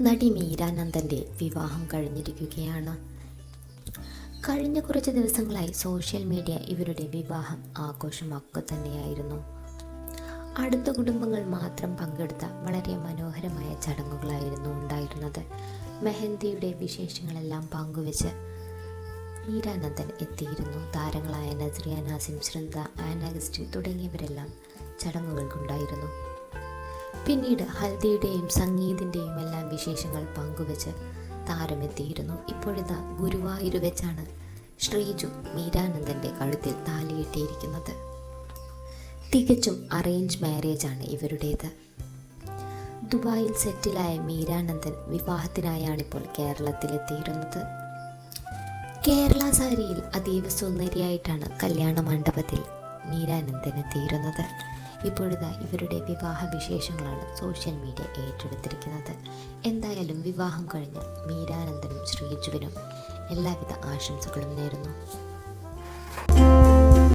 നടി മീരാനന്ദന്റെ വിവാഹം കഴിഞ്ഞിരിക്കുകയാണ്. കഴിഞ്ഞ കുറച്ച് ദിവസങ്ങളായി സോഷ്യൽ മീഡിയ ഇവരുടെ വിവാഹം ആഘോഷമാക്കുക തന്നെയായിരുന്നു. അടുത്ത കുടുംബങ്ങൾ മാത്രം പങ്കെടുത്ത വളരെ മനോഹരമായ ചടങ്ങുകളായിരുന്നു ഉണ്ടായിരുന്നത്. മെഹന്തിയുടെ വിശേഷങ്ങളെല്ലാം പങ്കുവെച്ച് മീരാനന്ദൻ എത്തിയിരുന്നു. താരങ്ങളായ നസ്രിയ നാസിം ശ്രദ്ധ ആനാഗസ്റ്റി തുടങ്ങിയവരെല്ലാം ചടങ്ങുകൾക്കുണ്ടായിരുന്നു. പിന്നീട് ഹൽദിയുടെയും സംഗീതിന്റെയും എല്ലാം വിശേഷങ്ങൾ പങ്കുവച്ച് താരമെത്തിയിരുന്നു. ഇപ്പോഴിതാ ഗുരുവായൂർ വെച്ചാണ് ശ്രീജു മീരാനന്ദന്റെ കഴുത്തിൽ താലിയിട്ടിരിക്കുന്നത്. തികച്ചും അറേഞ്ച് മാരേജാണ് ഇവരുടേത്. ദുബായിൽ സെറ്റിലായ മീരാനന്ദൻ വിവാഹത്തിനായാണിപ്പോൾ കേരളത്തിലെത്തിയിരുന്നത്. കേരള സാരിയിൽ അതീവ സുന്ദരിയായിട്ടാണ് കല്യാണ മണ്ഡപത്തിൽ മീരാനന്ദൻ എത്തിയിരുന്നത് ഇപ്പോഴിതാ ഇവരുടെ വിവാഹ വിശേഷങ്ങളാണ് സോഷ്യൽ മീഡിയ ഏറ്റെടുത്തിരിക്കുന്നത്. വിവാഹം കഴിഞ്ഞ മീരാനന്ദനും ശ്രീജുവിനും എല്ലാവിധ ആശംസകളും നേരുന്നു.